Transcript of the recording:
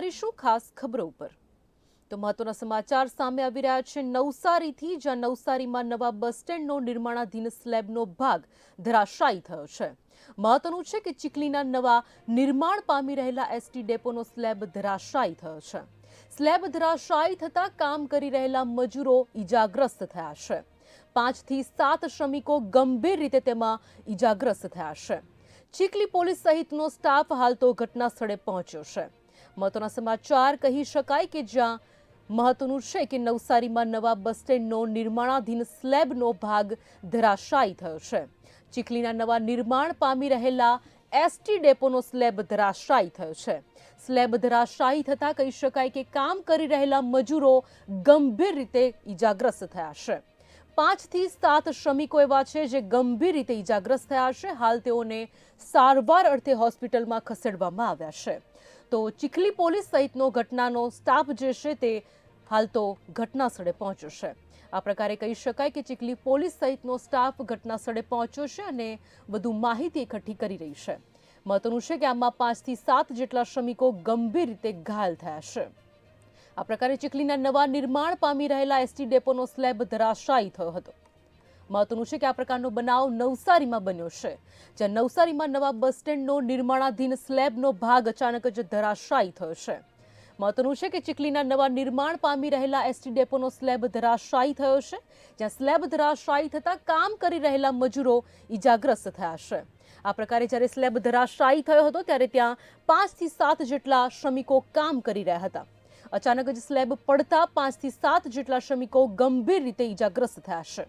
કરીશું ખાસ ખબરો ઉપર. તો મહત્વના સમાચાર સામે આવી રહ્યા છે. નવસારીથી, જ્યાં નવસારીમાં નવા બસ સ્ટેન્ડનો નિર્માણાધીન સ્લેબનો ભાગ ધરાશાયી થયો છે. મહત્વનું છે કે ચીખલીના નવા નિર્માણ પામી રહેલા એસટી ડેપોનો સ્લેબ ધરાશાયી થયો છે. સ્લેબ ધરાશાયી થતા કામ કરી રહેલા મજૂરો ઈજાગ્રસ્ત થયા છે. પાંચથી સાત શ્રમિકો ગંભીર રીતે તેમાં ઈજાગ્રસ્ત થયા છે. ચીખલી પોલીસ સહિતનો સ્ટાફ હાલ તો ઘટના સ્થળે પહોંચ્યો છે. મહત્વના સમાચાર કહી શકાય કે જ્યાં મહત્વનું છે કે નવસારીમાં નવા બસ સ્ટેન્ડનો નિર્માણાધીન સ્લેબનો ભાગ ધરાશાયી થયો છે. ચીખલીના નવા નિર્માણ પામી રહેલા એસટી ડેપોનો સ્લેબ ધરાશાયી થયો છે. સ્લેબ ધરાશાયી થતાં કહી શકાય કે કામ કરી રહેલા મજૂરો ગંભીર રીતે ઈજાગ્રસ્ત થયા છે. પાંચથી સાત શ્રમિકો એવા છે જે ગંભીર રીતે ઈજાગ્રસ્ત થયા છે. હાલ તેઓને સારવાર અર્થે હોસ્પિટલમાં ખસેડવામાં આવ્યા છે. તો ચીખલી પોલીસ સહિતનો ઘટનાનો સ્ટાફ જે છે તે હાલ તો ઘટના સ્થળે પહોંચ્યો છે. આ પ્રકારે કહી શકાય કે ચીખલી પોલીસ સહિતનો સ્ટાફ ઘટના સ્થળે પહોંચ્યો છે અને વધુ માહિતી એકઠી કરી રહી છે. મહત્વનું છે કે આમાં પાંચથી સાત જેટલા શ્રમિકો ગંભીર રીતે ઘાયલ થયા છે. આ પ્રકારે ચીખલીના નવા નિર્માણ પામી રહેલા એસટી ડેપોનો સ્લેબ ધરાશાયી થયો હતો. મહત્વનું છે કે આ પ્રકારનો બનાવ નવસારીમાં બન્યો છે, જ્યાં નવસારીમાં નવા બસ સ્ટેન્ડનો નિર્માણાધીન સ્લેબનો ભાગ અચાનક જ ધરાશાયી થયો છે. મહત્વનું છે કે ચીખલીના નવા નિર્માણ પામી રહેલા એસટી ડેપોનો સ્લેબ ધરાશાયી થયો છે, જ્યાં સ્લેબ ધરાશાયી થતાં કામ કરી રહેલા મજૂરો ઈજાગ્રસ્ત થયા છે. આ પ્રકારે જ્યારે સ્લેબ ધરાશાયી થયો હતો, ત્યારે ત્યાં પાંચથી સાત જેટલા શ્રમિકો કામ કરી રહ્યા હતા. અચાનક જ સ્લેબ પડતા પાંચથી સાત જેટલા શ્રમિકો ગંભીર રીતે ઈજાગ્રસ્ત થયા છે.